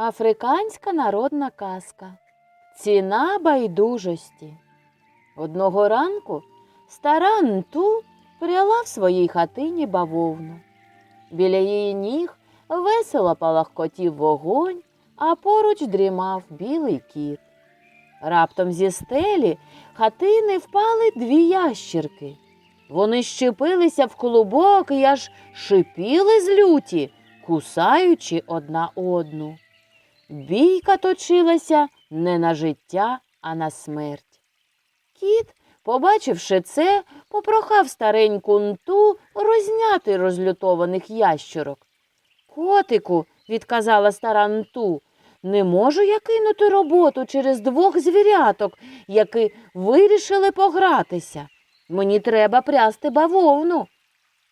Африканська народна казка. Ціна байдужості. Одного ранку стара Нту пряла в своїй хатині бавовну. Біля її ніг весело палахкотів вогонь, а поруч дрімав білий кіт. Раптом зі стелі хатини впали дві ящірки. Вони щепилися в клубок і аж шипіли з люті, кусаючи одна одну. Бійка точилася не на життя, а на смерть. Кіт, побачивши це, попрохав стареньку нту розняти розлютованих ящерок. Котику, відказала стара нту, не можу я кинути роботу через двох звіряток, які вирішили погратися. Мені треба прясти бавовну.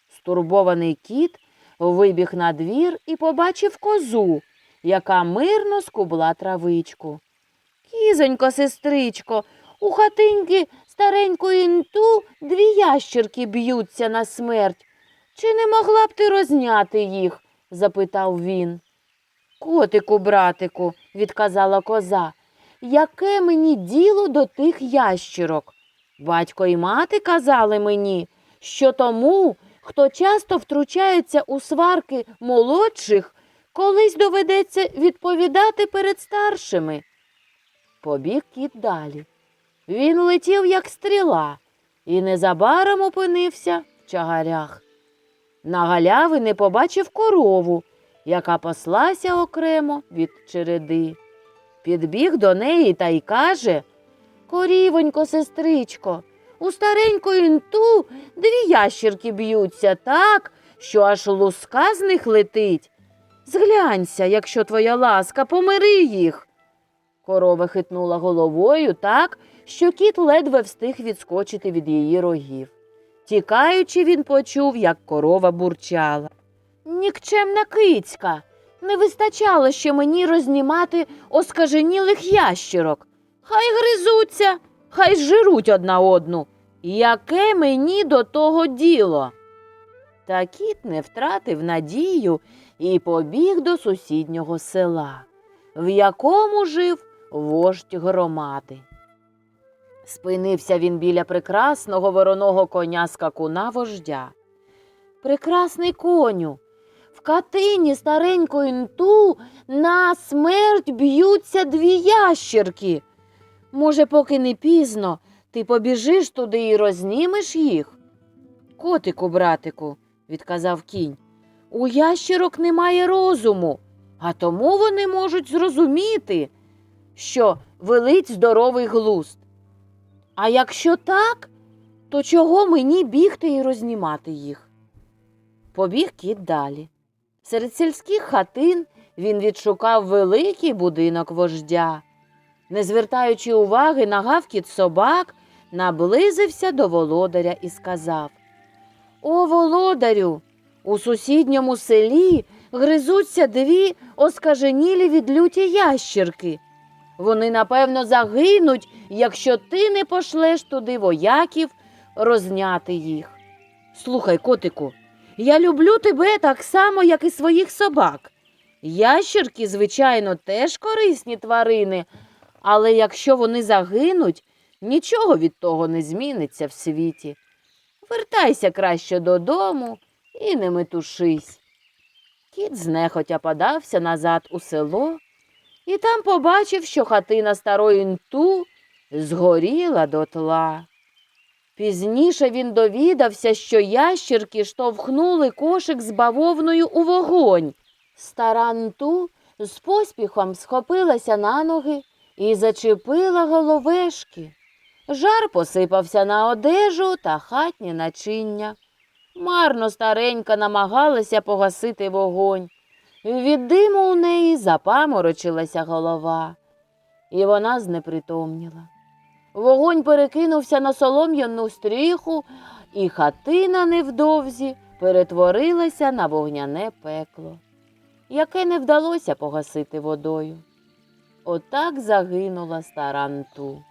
Стурбований кіт вибіг на двір і побачив козу, яка мирно скубла травичку. Кізонько, сестричко, у хатинки старенької нту дві ящерки б'ються на смерть. Чи не могла б ти розняти їх? запитав він. Котику, братику, відказала коза, яке мені діло до тих ящерок? Батько і мати казали мені, що тому, хто часто втручається у сварки молодших, колись доведеться відповідати перед старшими. Побіг кіт далі. Він летів, як стріла, і незабаром опинився в чагарях. На галявини побачив корову, яка паслася окремо від череди. Підбіг до неї та й каже Корівонько, сестричко, у старенької інту дві ящірки б'ються так, що аж луска з них летить. Зглянься, якщо твоя ласка, помири їх. Корова хитнула головою так, що кіт ледве встиг відскочити від її рогів. Тікаючи, він почув, як корова бурчала. Нікчемна кицька, не вистачало ще мені рознімати оскаженілих ящірок. Хай гризуться, хай жируть одна одну. Яке мені до того діло? Та кіт не втратив надію і побіг до сусіднього села, в якому жив вождь громади. Спинився він біля прекрасного вороного коня скакуна вождя. Прекрасний коню, в катині старенької нту на смерть б'ються дві ящерки. Може, поки не пізно, ти побіжиш туди і рознімеш їх? Котику, братику, відказав кінь, у ящерок немає розуму, а тому вони можуть зрозуміти, що велить здоровий глузд. А якщо так, то чого мені бігти і рознімати їх? Побіг кіт далі. Серед сільських хатин він відшукав великий будинок вождя. Не звертаючи уваги на гавкіт собак, наблизився до володаря і сказав О, володарю, у сусідньому селі гризуться дві оскаженілі від люті ящірки. Вони, напевно, загинуть, якщо ти не пошлеш туди вояків розняти їх. Слухай, котику, я люблю тебе так само, як і своїх собак. Ящерки, звичайно, теж корисні тварини, але якщо вони загинуть, нічого від того не зміниться в світі. Вертайся краще додому і не метушись. Кіт знехотя подався назад у село і там побачив, що хатина старої нту згоріла дотла. Пізніше він довідався, що ящірки штовхнули кошик з бавовною у вогонь. Стара нту з поспіхом схопилася на ноги і зачепила головешки. Жар посипався на одежу та хатні начиння. Марно старенька намагалася погасити вогонь. Від диму у неї запаморочилася голова, і вона знепритомніла. Вогонь перекинувся на солом'яну стріху, і хатина невдовзі перетворилася на вогняне пекло, яке не вдалося погасити водою. Отак загинула стара Нту.